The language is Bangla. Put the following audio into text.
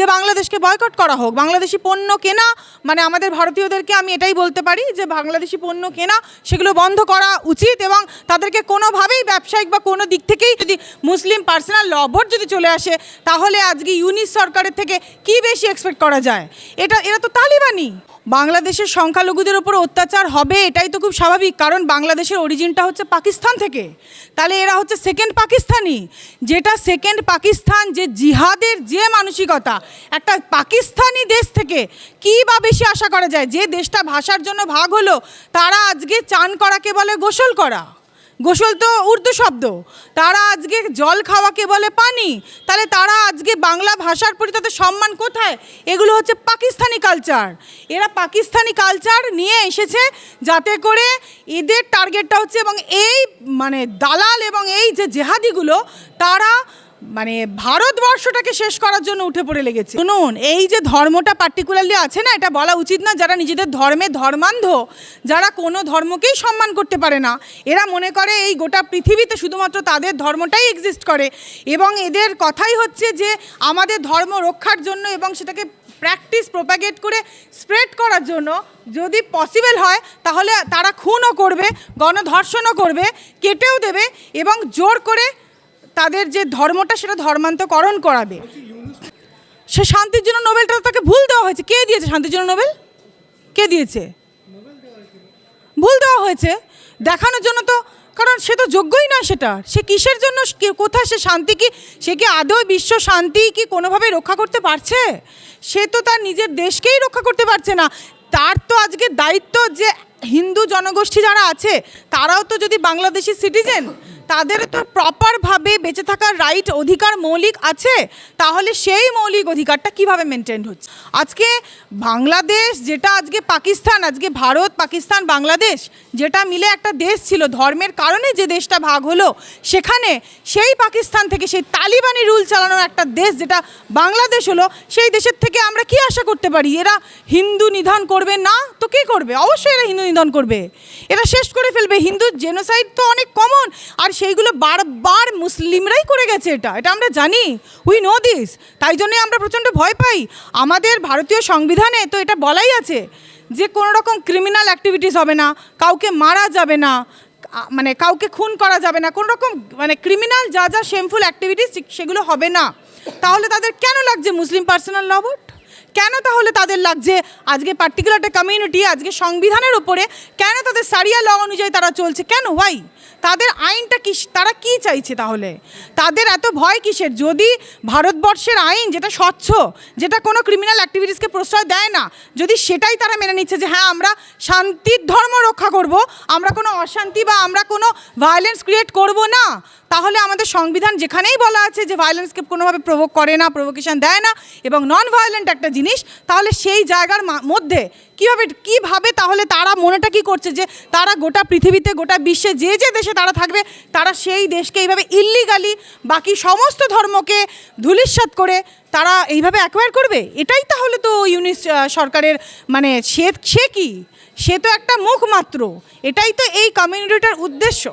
যে বাংলাদেশকে বয়কট করা হোক, বাংলাদেশি পণ্য কেনা মানে আমাদের ভারতীয়দেরকে আমি এটাই বলতে পারি যে বাংলাদেশি পণ্য কেনা, সেগুলো বন্ধ করা উচিত এবং তাদেরকে কোনোভাবেই ব্যবসায়িক বা কোনো দিক থেকেই যদি মুসলিম পার্সোনাল ল যদি চলে আসে, তাহলে আজকে ইউনিস সরকারের থেকে কি বেশি এক্সপেক্ট করা যায়? এটা, এরা তো তালিবানি। বাংলাদেশের সংখ্যালঘুদের ওপর অত্যাচার হবে, এটাই তো খুব স্বাভাবিক, কারণ বাংলাদেশের অরিজিনটা হচ্ছে পাকিস্তান থেকে। তাহলে এরা হচ্ছে সেকেন্ড পাকিস্তানি। যেটা সেকেন্ড পাকিস্তান, যে জিহাদের যে মানসিকতা একটা পাকিস্তানি দেশ থেকে কী বা বেশি আশা করা যায়? যে দেশটা ভাষার জন্য ভাগ হলো, তারা আজকে চান করাকে বলে গোসল করা। গোসল তো উর্দু শব্দ। তারা আজকে জল খাওয়াকে বলে পানি। তাহলে তারা আজকে বাংলা ভাষার প্রতি তাদের সম্মান কোথায়? এগুলো হচ্ছে পাকিস্তানি কালচার এরা পাকিস্তানি কালচার নিয়ে এসেছে যাতে করে এদের টার্গেটটা হচ্ছে এবং এই মানে দালাল এবং এই যে জেহাদিগুলো, তারা মানে ভারতবর্ষটাকে শেষ করার জন্য উঠে পড়ে লেগেছে। শুনুন, এই যে ধর্মটা পার্টিকুলারলি আছে না, এটা বলা উচিত না যারা নিজেদের ধর্মে ধর্মান্ধ, যারা কোনো ধর্মকেই সম্মান করতে পারে না। এরা মনে করে এই গোটা পৃথিবীতে শুধুমাত্র তাদের ধর্মটাই এক্সিস্ট করে। এবং এদের কথাই হচ্ছে যে আমাদের ধর্ম রক্ষার জন্য এবং সেটাকে প্র্যাকটিস প্রোপাগেট করে স্প্রেড করার জন্য যদি পসিবল হয়, তাহলে তারা খুনও করবে, গণধর্ষণও করবে, কেটেও দেবে এবং জোর করে তাদের যে ধর্মটা সেটা ধর্মান্তকরণ করাবে। সে শান্তির জন্য নোবেলটা তাকে ভুল দেওয়া হয়েছে। কে দিয়েছে শান্তির জন্য নোবেল? কে দিয়েছে? ভুল দেওয়া হয়েছে। দেখানোর জন্য তো, কারণ সে তো যোগ্যই নয় সেটা। সে কিসের জন্য কোথায় সে শান্তি কি, সে কি আদৌ বিশ্ব শান্তি কি কোনোভাবে রক্ষা করতে পারছে? সে তো তার নিজের দেশকেই রক্ষা করতে পারছে না। তার তো আজকে দায়িত্ব যে হিন্দু জনগোষ্ঠী যারা আছে, তারাও তো যদি বাংলাদেশি সিটিজেন তাদের তো প্রপারভাবে বেঁচে থাকার রাইট অধিকার মৌলিক আছে, তাহলে সেই মৌলিক অধিকারটা কীভাবে মেনটেন হচ্ছে? আজকে বাংলাদেশ যেটা আজকে পাকিস্তান, আজকে ভারত, পাকিস্তান, বাংলাদেশ, যেটা মিলে একটা দেশ ছিল, ধর্মের কারণে যে দেশটা ভাগ হলো, সেখানে সেই পাকিস্তান থেকে সেই তালিবানি রুল চালানোর একটা দেশ যেটা বাংলাদেশ হলো, সেই দেশের থেকে আমরা কি আশা করতে পারি? এরা হিন্দু নিধন করবে না? তো কে করবে? অবশ্যই এরা হিন্দু নিধন করবে। এরা শেষ করে ফেলবে। হিন্দু জেনোসাইড তো অনেক কমন আর সেইগুলো বারবার মুসলিমরাই করে গেছে এটা। এটা আমরা জানি। উই নো দিস তাই জন্যই আমরা প্রচণ্ড ভয় পাই। আমাদের ভারতীয় সংবিধানে তো এটা বলাই আছে যে কোনো রকম ক্রিমিনাল অ্যাক্টিভিটিস হবে না, কাউকে মারা যাবে না মানে কাউকে খুন করা যাবে না কোনো রকম মানে ক্রিমিনাল যা যা শেমফুল অ্যাক্টিভিটিস সেগুলো হবে না। তাহলে তাদের কেন লাগছে মুসলিম পার্সোনাল ল বোর্ড কেন তাহলে তাদের লাগছে আজকে পার্টিকুলার একটা কমিউনিটি আজকে সংবিধানের উপরে কেন তাদের সারিয়া ল অনুযায়ী তারা চলছে? কেন? ওয়াই তাদের আইনটা কি, তারা কি চাইছে তাহলে? তাদের এত ভয় কিসের? যদি ভারতবর্ষের আইন যেটা স্বচ্ছ, যেটা কোনো ক্রিমিনাল অ্যাক্টিভিটিসকে প্রশ্রয় দেয় না, যদি সেটাই তারা মেনে নিচ্ছে যে হ্যাঁ আমরা শান্তির ধর্ম রক্ষা করব, আমরা কোনো অশান্তি বা আমরা কোনো ভায়োলেন্স ক্রিয়েট করব না তাহলে আমাদের সংবিধান যেখানেই বলা আছে যে ভায়োলেন্সকে কোনোভাবে প্রভোগ করে না প্রভোকেশন দেয় না এবং নন ভায়োলেন্ট একটা জিনিস, তাহলে সেই জায়গার মধ্যে কীভাবে কীভাবে তাহলে তারা মনেটা কি করছে যে তারা গোটা পৃথিবীতে, গোটা বিশ্বে যে যে দেশে তারা থাকবে, তারা সেই দেশকে এইভাবে ইল্লিগালি বাকি সমস্ত ধর্মকে ধূলিসাৎ করে তারা এইভাবে অ্যাকোয়ার করবে? এটাই তাহলে তো ইউনিস সরকারের মানে সে সে কি? সে তো একটা মুখ মাত্র এটাই তো এই কমিউনিটিটার উদ্দেশ্য।